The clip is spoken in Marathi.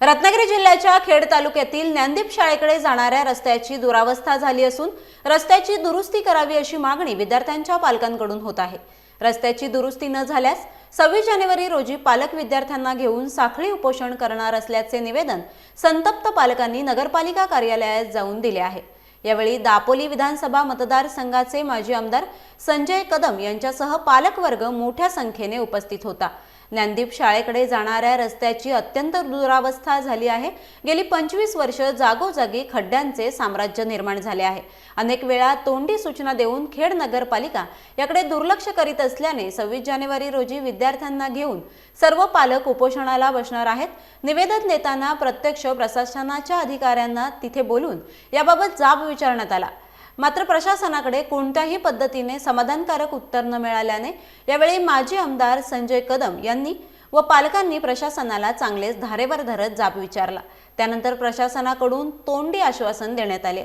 रत्नागिरी जिल्ह्याच्या खेड तालुक्यातील ज्ञानदीप शाळेकडे जाणाऱ्या रस्त्याची दुरावस्था झाली असून रस्त्याची दुरुस्ती करावी अशी मागणी विद्यार्थ्यांच्या पालकांकडून होत आहे. रस्त्याची दुरुस्ती न झाल्यास सव्वीस जानेवारी रोजी पालक विद्यार्थ्यांना घेऊन साखळी उपोषण करणार असल्याचे निवेदन संतप्त पालकांनी नगरपालिका कार्यालयात जाऊन दिले आहे. यावेळी दापोली विधानसभा मतदारसंघाचे माजी आमदार संजय कदम यांच्यासह पालकवर्ग मोठ्या संख्येने उपस्थित होता. ज्ञानदीप शाळेकडे जाणाऱ्या रस्त्याची अत्यंत दुरावस्था झाली आहे. गेली पंचवीस वर्ष जागोजागी खड्ड्यांचे साम्राज्य निर्माण झाले आहे. अनेक वेळा तोंडी सूचना देऊन खेड नगरपालिका याकडे दुर्लक्ष करीत असल्याने सव्वीस जानेवारी रोजी विद्यार्थ्यांना घेऊन सर्व पालक उपोषणाला बसणार आहेत. निवेदन देताना प्रत्यक्ष प्रशासनाच्या अधिकाऱ्यांना तिथे बोलून याबाबत जाब विचारण्यात आला. मात्र प्रशासनाकडे कोणत्याही पद्धतीने समाधानकारक उत्तर न मिळाल्याने यावेळी माजी आमदार संजय कदम यांनी व पालकांनी प्रशासनाला चांगलेच धारेवर धरत जाब विचारला त्यानंतर प्रशासनाकडून तोंडी आश्वासन देण्यात आले